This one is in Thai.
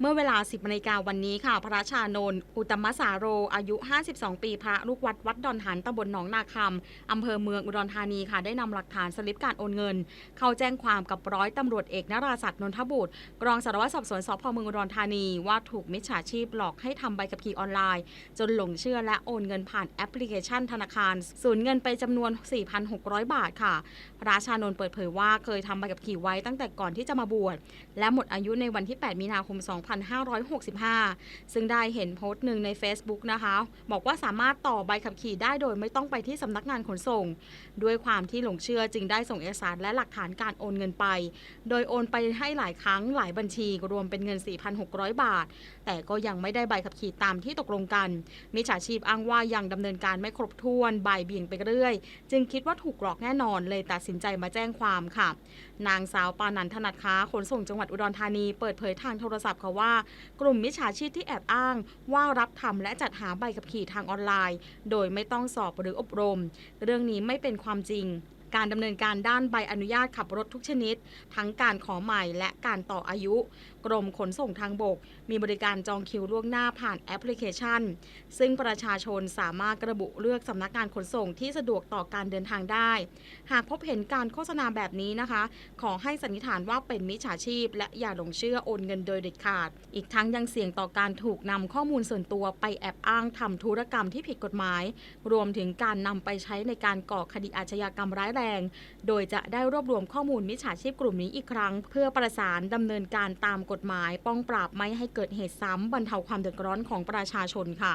เมื่อเวลา 10นาฬิกาวันนี้ค่ะ พระชานนท์อุตมสาโร อายุ 52 ปีพระลูกวัดวัดดอนหันตำบลหนองนาคำอำเภอเมืองอุดรธานีค่ะ ได้นำหลักฐานสลิปการโอนเงิน เข้าแจ้งความกับร้อยตำรวจเอกนราศักดิ์นนทบุตรกรองสารวัตรสอบสวนสพเมืองอุดรธานีว่าถูกมิจฉาชีพหลอกให้ทำใบขับขี่ออนไลน์ จนหลงเชื่อและโอนเงินผ่านแอปพลิเคชันธนาคาร สูญเงินไปจำนวน 4,600 บาทค่ะ พระชานนท์เปิดเผยว่าเคยทำใบขับขี่ไว้ตั้งแต่ก่อนที่จะมาบวชและหมดอายุในวันที่ 8 มีนาคม 2 2565 ซึ่งได้เห็นโพสต์หนึ่งใน Facebook นะคะ บอกว่าสามารถต่อใบขับขี่ได้โดยไม่ต้องไปที่สำนักงานขนส่ง ด้วยความที่หลงเชื่อจึงได้ส่งเอกสารและหลักฐานการโอนเงินไป โดยโอนไปให้หลายครั้งหลายบัญชีรวมเป็นเงิน 4,600 บาท แต่ก็ยังไม่ได้ใบขับขี่ตามที่ตกลงกัน มิจฉาชีพอ้างว่ายังดำเนินการไม่ครบถ้วนบ่ายเบี่ยงไปเรื่อย จึงคิดว่าถูกหลอกแน่นอนเลยตัดสินใจมาแจ้งความค่ะ นางสาวปานันถนัดค้าขนส่งจังหวัดอุดรธานีเปิดเผยทางโทรศัพท์ค่ะว่ากลุ่มมิจฉาชีพที่แอบอ้าง ว่ารับทำและจัดหาใบขับขี่ทางออนไลน์ โดยไม่ต้องสอบหรืออบรม เรื่องนี้ไม่เป็นความจริง การดำเนินการด้านใบอนุญาตขับรถทุกชนิด ทั้งการขอใหม่และการต่ออายุ กรมขนส่งทางบก มีบริการจองคิวล่วงหน้าผ่านแอปพลิเคชัน ซึ่งประชาชนสามารถระบุเลือกสำนักงานขนส่งที่สะดวกต่อการเดินทางได้ หากพบเห็นการโฆษณาแบบนี้นะคะ ขอให้สันนิษฐานว่าเป็นมิจฉาชีพ และอย่าหลงเชื่อโอนเงินโดยเด็ดขาด อีกทั้งยังเสี่ยงต่อการถูกนำข้อมูลส่วนตัวไปแอบอ้างทำธุรกรรมที่ผิดกฎหมาย รวมถึงการนำไปใช้ในการก่อคดีอาชญากรรมร้ายแรง โดยจะได้รวบรวมข้อมูลมิจฉาชีพกลุ่มนี้อีกครั้ง เพื่อประสานดำเนินการตามกฎหมาย ป้องปราบไม่ให้เกิดเหตุซ้ำบรรเทาความเดือดร้อนของประชาชนค่ะ